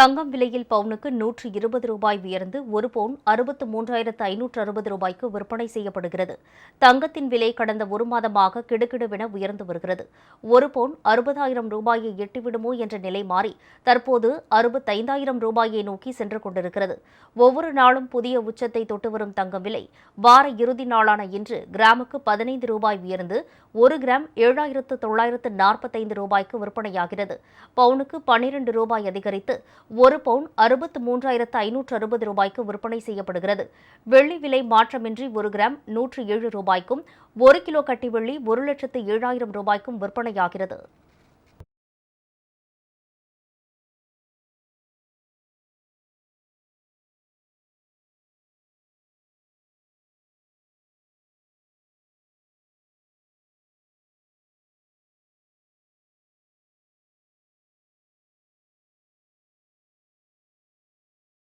தங்கம் விலையில் பவுனுக்கு நூற்று இருபது ரூபாய் உயர்ந்து ஒரு பவுன் அறுபத்து மூன்றாயிரத்து ஐநூற்று அறுபது ரூபாய்க்கு விற்பனை செய்யப்படுகிறது. தங்கத்தின் விலை கடந்த ஒரு மாதமாக கிடுகிடுவென உயர்ந்து வருகிறது. ஒரு பவுன் அறுபதாயிரம் ரூபாயை எட்டிவிடுமோ என்ற நிலை மாறி தற்போது அறுபத்தைந்தாயிரம் ரூபாயை நோக்கி சென்று கொண்டிருக்கிறது. ஒவ்வொரு நாளும் புதிய உச்சத்தை தொட்டு வரும் தங்கம் விலை வார இறுதி நாளான இன்று கிராமுக்கு பதினைந்து ரூபாய் உயர்ந்து ஒரு கிராம் ஏழாயிரத்து தொள்ளாயிரத்து நாற்பத்தைந்து ரூபாய்க்கு விற்பனையாகிறது. பவுனுக்கு பன்னிரண்டு ரூபாய் அதிகரித்து ஒரு பவுன் அறுபத்து மூன்றாயிரத்து ஐநூற்று அறுபது ரூபாய்க்கு விற்பனை செய்யப்படுகிறது. வெள்ளி விலை மாற்றமின்றி ஒரு கிராம் நூற்று ஏழு ரூபாய்க்கும் ஒரு கிலோ கட்டி வெள்ளி ஒரு லட்சத்து ஏழாயிரம் ரூபாய்க்கும் விற்பனையாகிறது.